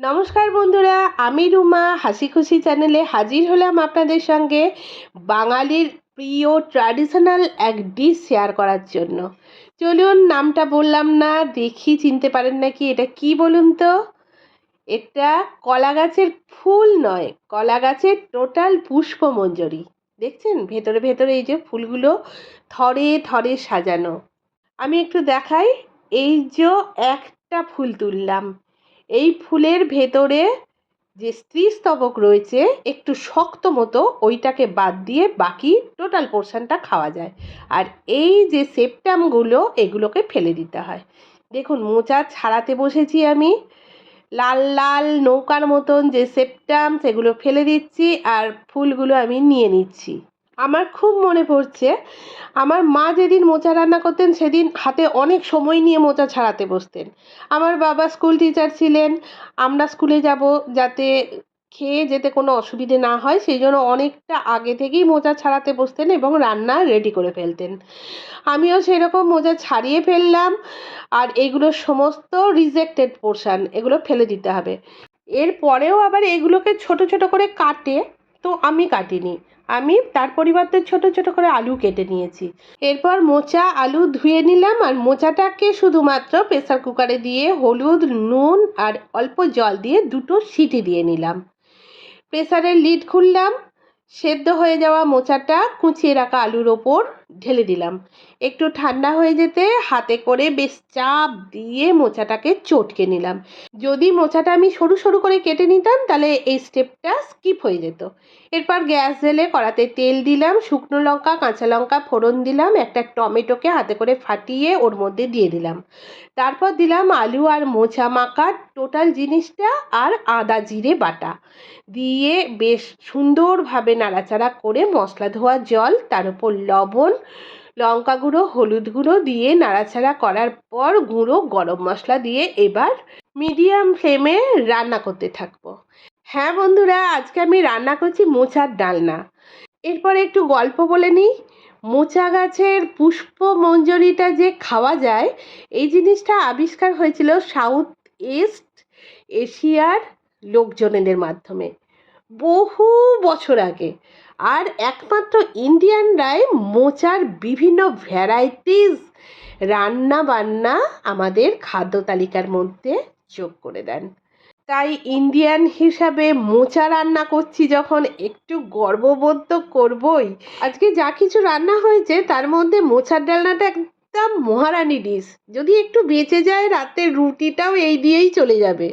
নমস্কার বন্ধুরা, আমি রুমা। হাসি খুশি চ্যানেলে হাজির হলাম আপনাদের সঙ্গে বাঙালির প্রিয় ট্র্যাডিশনাল এক ডিশ শেয়ার করার জন্য। চলুন, নামটা বললাম না, দেখি চিনতে পারেন নাকি, এটা কি বলুন তো? এটা কলা গাছের ফুল নয় কলা গাছের টোটাল পুষ্পমঞ্জরি। দেখছেন? ভেতরে ভেতরে এই যে ফুলগুলো থরে থরে সাজানো। আমি একটু দেখাই, এই যে একটা ফুল তুললাম। এই ফুলের ভেতরে যে স্ত্রীস্তবক রয়েছে, একটু শক্ত মতো ওইটাকে বাদ দিয়ে বাকি টোটাল পোর্শনটা খাওয়া যায়। আর এই যে সেপটামগুলো এগুলোকে ফেলে দিতে হয়। দেখুন, মোচা ছাড়াতে বসেছি আমি। লাল লাল নৌকার মতন যে সেপটাম সেগুলো ফেলে দিচ্ছি আর ফুলগুলো আমি নিয়ে নিচ্ছি। আমার খুব মনে পড়ছে, আমার মা যেদিন মোচা রান্না করতেন সেদিন হাতে অনেক সময় নিয়ে মোচা ছাড়াতে বসতেন। আমার বাবা স্কুল টিচার ছিলেন, আমরা স্কুলে যাব যাতে খেয়ে যেতে কোনো অসুবিধে না হয়, সেই জন্য অনেকটা আগে থেকেই মোচা ছাড়াতে বসতেন এবং রান্না রেডি করে ফেলতেন। আমিও সেরকম মোজা ছাড়িয়ে ফেললাম, আর এগুলো সমস্ত রিজেক্টেড পোর্শান এগুলো ফেলে দিতে হবে। এরপরেও আবার এগুলোকে ছোট ছোট করে কাটে তো আমি কাটিনি। আমি তার পরিবর্তে ছোট ছোট করে আলু কেটে নিয়েছি। এরপর মোচা, আলু ধুয়ে নিলাম আর মোচাটাকে শুধুমাত্র প্রেসার কুকারে দিয়ে হলুদ, নুন আর অল্প জল দিয়ে দুটো সিটি দিয়ে নিলাম। প্রেসারের লিড খুললাম। সেদ্ধ হয়ে যাওয়া মোচাটা কুচিয়ে রাখা আলুর ওপর ঢেলে দিলাম। একটু ঠান্ডা হয়ে যেতে হাতে করে বেশ চাপ দিয়ে মোচাটাকে চটকে নিলাম। যদি মোচাটা আমি সরু সরু করে কেটে নিতাম, তাহলে এই স্টেপটা স্কিপ হয়ে যেত। এরপর গ্যাস জেলে কড়াতে তেল দিলাম, শুকনো লঙ্কা, কাঁচা লঙ্কা ফোড়ন দিলাম, একটা টমেটোকে হাতে করে ফাটিয়ে ওর মধ্যে দিয়ে দিলাম। তারপর দিলাম আলু আর মোচা মাখা, টোটাল জিনিসটা আর আদা জিরে বাটা। দিয়ে বেশ সুন্দরভাবে নাড়াচাড়া করে মশলা ধোয়া জল, তার উপর লবণ লঙ্কা গুঁড়ো হলুদ গুঁড়ো দিয়ে নাড়াচাড়া করার পর গুঁড়ো, গরম মশলা দিয়ে এবার মিডিয়াম ফ্লেমে রান্না করতে থাকব। হ্যাঁ বন্ধুরা, আজকে আমি রান্না করছি মোচার ডালনা। এরপরে একটু গল্প বলে নিই। মোচা গাছের পুষ্প মঞ্জরিটা যে খাওয়া যায়, এই জিনিসটা আবিষ্কার হয়েছিল সাউথ ইস্ট এশিয়ার লোকজনেদের মাধ্যমে। বহু বছর আগে। আর একমাত্র ইন্ডিয়ানরাই মোচার বিভিন্ন ভ্যারাইটিস রান্না বান্না আমাদের খাদ্য তালিকার মধ্যে যোগ করে দেন। তাই ইন্ডিয়ান হিসাবে মোচা রান্না করছি যখন একটু গর্ববোধ তো করবই। আজকে যা কিছু রান্না হয়েছে তার মধ্যে মোচার ডালনাটা একদম মহারানি ডিশ যদি একটু বেঁচে যায় রাতের রুটিটাও এই দিয়েই চলে যাবে।